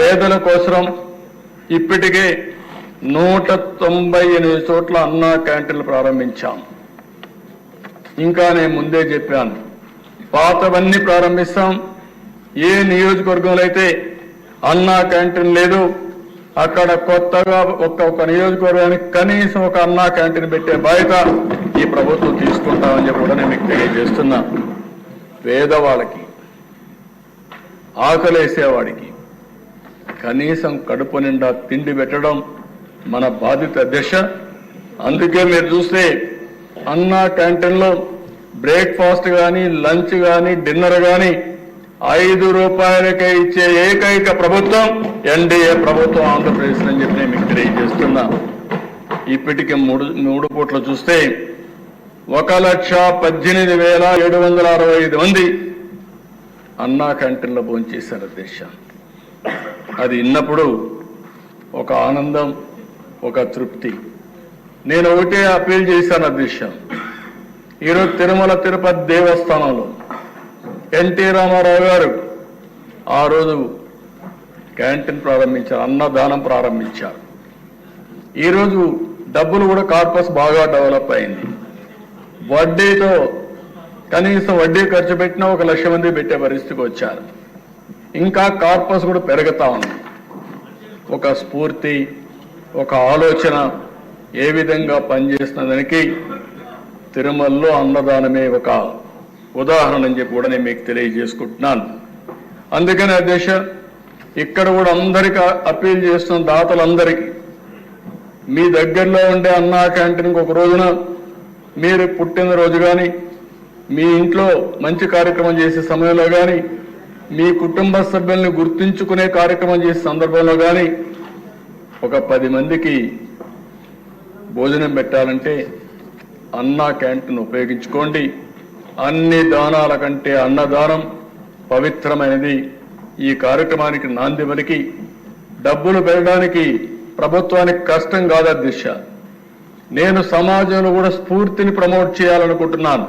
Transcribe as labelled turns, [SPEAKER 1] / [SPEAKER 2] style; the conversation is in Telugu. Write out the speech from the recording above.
[SPEAKER 1] పేదల కోసం ఇప్పటికే నూట తొంభై ఎనిమిది చోట్ల అన్నా క్యాంటీన్లు ప్రారంభించాం. ఇంకా నేను ముందే చెప్పాను పాతవన్నీ ప్రారంభిస్తాం. ఏ నియోజకవర్గంలో అయితే అన్నా క్యాంటీన్ లేదు అక్కడ కొత్తగా ఒక్కొక్క నియోజకవర్గానికి కనీసం ఒక అన్నా క్యాంటీన్ పెట్టే బాధ్యత ఈ ప్రభుత్వం తీసుకుంటామని చెప్పి కూడా నేను మీకు తెలియజేస్తున్నా. పేదవాళ్ళకి ఆకలేసేవాడికి కనీసం కడుపు నిండా తిండి పెట్టడం మన బాధ్యత దిశ. అందుకే మీరు చూస్తే అన్నా క్యాంటీన్లో బ్రేక్ఫాస్ట్ కానీ లంచ్ కానీ డిన్నర్ కానీ ఐదు రూపాయలకే ఇచ్చే ఏకైక ప్రభుత్వం ఎన్డీఏ ప్రభుత్వం ఆంధ్రప్రదేశ్ అని చెప్పి నేను మీకు తెలియజేస్తున్నా. ఇప్పటికి మూడు మూడు కోట్లు చూస్తే ఒక లక్ష పద్దెనిమిది వేల ఏడు వందల అరవై ఐదు మంది అన్నా క్యాంటీన్లో భోంచేశారు దేశం. అది విన్నప్పుడు ఒక ఆనందం ఒక తృప్తి. నేను ఒకటే అప్పీల్ చేశాను అధ్యక్ష ఈరోజు తిరుమల తిరుపతి దేవస్థానంలో ఎన్టీ రామారావు గారు ఆ రోజు క్యాంటీన్ ప్రారంభించారు అన్నదానం ప్రారంభించారు. ఈరోజు డబ్బులు కూడా కార్పస్ బాగా డెవలప్ అయింది. వడ్డీతో కనీసం వడ్డీ ఖర్చు పెట్టినా ఒక లక్ష మంది పెట్టే పరిస్థితికి వచ్చారు. ఇంకా కార్పస్ కూడా పెరుగుతూ ఉంది. ఒక స్ఫూర్తి ఒక ఆలోచన ఏ విధంగా పనిచేస్తున్నదానికి తిరుమలలో అన్నదానమే ఒక ఉదాహరణ అని చెప్పి కూడా నేను మీకు తెలియజేసుకుంటున్నాను. అందుకని అధ్యక్ష ఇక్కడ కూడా అందరికీ అప్పీల్ చేస్తున్న దాతలందరికీ మీ దగ్గరలో ఉండే అన్నా క్యాంటీన్కి ఒక రోజున మీరు పుట్టినరోజు కానీ మీ ఇంట్లో మంచి కార్యక్రమం చేసే సమయంలో కానీ మీ కుటుంబ సభ్యుల్ని గుర్తుంచుకునే కార్యక్రమం చేసే సందర్భంలో కానీ ఒక పది మందికి భోజనం పెట్టాలంటే అన్నా క్యాంటీన్ ఉపయోగించుకోండి. అన్ని దానాల కంటే అన్నదానం పవిత్రమైనది. ఈ కార్యక్రమానికి నాంది పలికి డబ్బులు పెరగడానికి ప్రభుత్వానికి కష్టం కాదా దిశ నేను సమాజంలో కూడా స్ఫూర్తిని ప్రమోట్ చేయాలనుకుంటున్నాను.